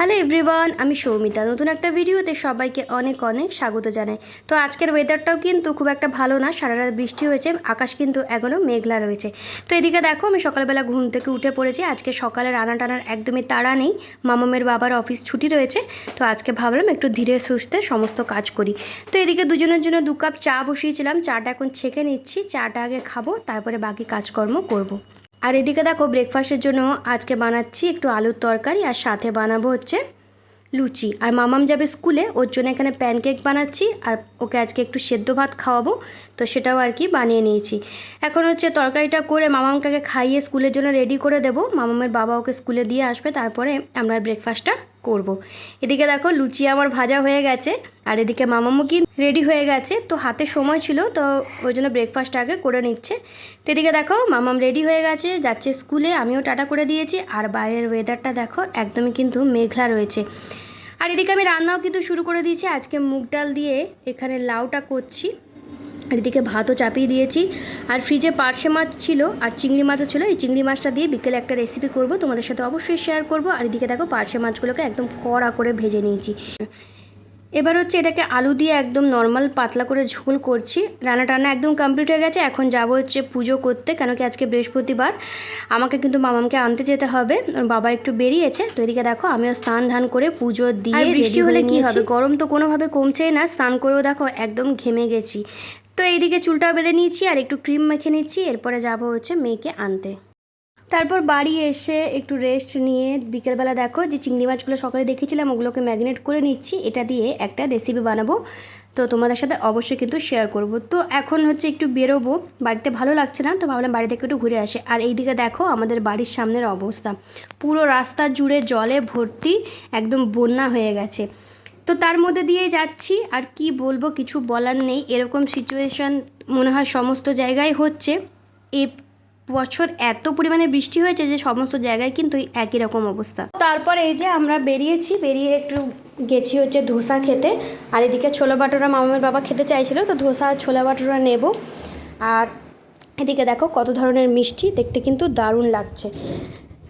Hello everyone, আমি সৌমিতা। নতুন একটা ভিডিওতে সবাইকে অনেক অনেক স্বাগত জানাই। তো আজকের ওয়েদারটাও কিন্তু খুব একটা ভালো না সারা রাত বৃষ্টি হয়েছে, আকাশ কিন্তু এখনও মেঘলা রয়েছে। তো এদিকে দেখো, আমি সকালবেলা ঘুম থেকে উঠে পড়েছি, আজকে সকালে রান্না টানার একদমই তাড়া নেই, মামামের বাবার অফিস ছুটি রয়েছে, তো আজকে ভাবলাম একটু ধীরে সুস্থে সমস্ত কাজ করি। তো এদিকে দুজনের জন্য দু কাপ চা বসিয়েছিলাম, চাটা এখন ছেঁকে নিচ্ছি, চাটা আগে খাব, তারপরে বাকি কাজকর্ম করব। আর এদিকে দেখো ব্রেকফাস্টের জন্য আজকে বানাচ্ছি একটু আলুর তরকারি আর সাথে বানাবো হচ্ছে লুচি। আর মামাম যাবে স্কুলে, ওর জন্য এখানে প্যানকেক বানাচ্ছি আর ওকে আজকে একটু সেদ্ধ ভাত খাওয়াবো, তো সেটাও আর কি বানিয়ে নিয়েছি। এখন হচ্ছে তরকারিটা করে মামামকে খাইয়ে স্কুলের জন্য রেডি করে দেবো। মামামের বাবা ওকে স্কুলে দিয়ে আসবে, তারপরে আমরা ব্রেকফাস্টটা করব। এদিকে দেখো লুচি আমার ভাজা হয়ে গেছে, আর এদিকে মামামও কি রেডি হয়ে গেছে, তো হাতে সময় ছিল, তো ওই জন্য ব্রেকফাস্ট আগে করে নিচ্ছে। তো এদিকে দেখো মামাম রেডি হয়ে গেছে, যাচ্ছে স্কুলে, আমিও টাটা করে দিয়েছি, আর বাইরের ওয়েদারটা দেখো একদমই কিন্তু মেঘলা রয়েছে। আর এদিকে আমি রান্নাও কিন্তু শুরু করে দিয়েছি, আজকে মুগ ডাল দিয়ে এখানে লাউটা করছি। এদিকে ভাতও চাপিয়ে দিয়েছি। আর ফ্রিজে পার্শে মাছ ছিল আর চিংড়ি মাছও ছিল। এই চিংড়ি মাছটা দিয়ে বিকেলে একটা রেসিপি করব তোমাদের সাথে অবশ্যই শেয়ার করব। আর এদিকে দেখো পার্শে মাছগুলোকে একদম কড়া করে ভেজে নিয়েছি। এবার হচ্ছে এটাকে আলু দিয়ে একদম নর্মাল পাতলা করে ঝোল করছি। রান্না টান্না একদম কমপ্লিট হয়ে গেছে। এখন যাব হচ্ছে পুজো করতে কেন কি আজকে বৃহস্পতিবার। আমাকে কিন্তু মামামকে আনতে যেতে হবে। বাবা একটু বেরিয়েছে। তো এদিকে দেখো আমিও স্নান ধান করে পুজো দিয়ে বৃষ্টি হলে কি হবে? গরম তো কোনোভাবে কমছেই না। স্নান করেও দেখো একদম ঘেমে গেছি। তো এইদিকে চুলটাও বেঁধে নিয়েছি আর একটু ক্রিম মেখে নিচ্ছি, এরপরে যাব হচ্ছে মেয়েকে আনতে। তারপর বাড়ি এসে একটু রেস্ট নিয়ে বিকেলবেলা দেখো যে চিংড়ি মাছগুলো সকালে দেখেছিলাম, ওগুলোকে ম্যাগনেট করে নিচ্ছি, এটা দিয়ে একটা রেসিপি বানাবো। তো তোমাদের সাথে অবশ্যই কিন্তু শেয়ার করব। তো এখন হচ্ছে একটু বেরোবো, বাড়িতে ভালো লাগছে না, তো ভাবলাম বাড়ি থেকে একটু ঘুরে আসে। আর এইদিকে দেখো আমাদের বাড়ির সামনের অবস্থা, পুরো রাস্তা জুড়ে জলে ভর্তি, একদম বন্যা হয়ে গেছে। তো তার মধ্যে দিয়ে যাচ্ছি, আর কি বলব কিছু বলার নেই। এরকম সিচুয়েশন মনে হয় সমস্ত জায়গায় হচ্ছে। এ বছর এত পরিমাণে বৃষ্টি হয়েছে যে সমস্ত জায়গায় কিন্তু একই রকম অবস্থা। তারপরে এই যে আমরা বেরিয়েছি, বেরিয়ে একটু গেছি হচ্ছে ধোসা খেতে। আর এদিকে ছোলা বাটোরা মামার বাবা খেতে চাইছিল, তো ধোসা ছোলা বাটোরা নেব। আর এদিকে দেখো কত ধরনের মিষ্টি, দেখতে কিন্তু দারুণ লাগছে।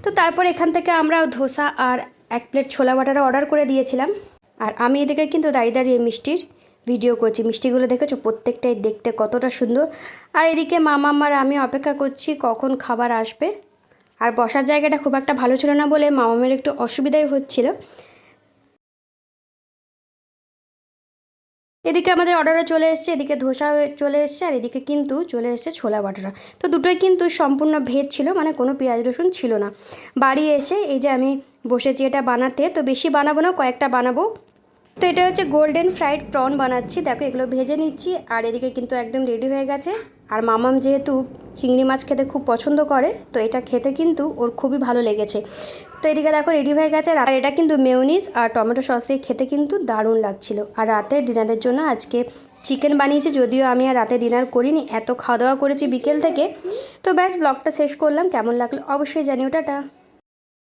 তো তারপর এখান থেকে আমরা ধোসা আর এক প্লেট ছোলা বাটারা অর্ডার করে দিয়েছিলাম। আর আমি এদিকে কিন্তু দাঁড়িয়ে দাঁড়িয়ে মিষ্টির ভিডিও করছি। মিষ্টিগুলো দেখেছ? প্রত্যেকটাই দেখতে কতটা সুন্দর। আর এদিকে মামা আমার আমি অপেক্ষা করছি কখন খাবার আসবে। আর বসার জায়গাটা খুব একটা ভালো ছিল না বলে মামামের একটু অসুবিধাই হচ্ছিল। এদিকে আমাদের অর্ডারে চলে এসছে, এদিকে ধোসা চলে এসছে, আর এদিকে কিন্তু চলে এসছে ছোলা বাটারা। তো দুটোই কিন্তু সম্পূর্ণ ভেজ ছিল মানে কোনো পেঁয়াজ রসুন ছিল না। বাড়ি এসে এই যে আমি বসেছি এটা বানাতে, তো বেশি বানাবো না, কয়েকটা বানাবো। তো এটা হচ্ছে গোল্ডেন ফ্রাইড প্রন বানাচ্ছি। দেখো এগুলো ভেজে নিচ্ছি, আর এদিকে কিন্তু একদম রেডি হয়ে গেছে। আর মামাম যেহেতু চিংড়ি মাছ খেতে খুব পছন্দ করে, তো এটা খেতে কিন্তু ওর খুবই ভালো লেগেছে। তো এদিকে দেখো রেডি হয়ে গেছে, আর এটা কিন্তু মেয়নিজ আর টমেটো সস দিয়ে খেতে কিন্তু দারুণ লাগছিল। আর রাতে ডিনারের জন্য আজকে চিকেন বানিয়েছি, যদিও আমি আর রাতে ডিনার করিনি, এত খাওয়া দাওয়া করেছি বিকেল থেকে। তো ব্যাস ব্লগটা শেষ করলাম, কেমন লাগল অবশ্যই জানিও, টাটা।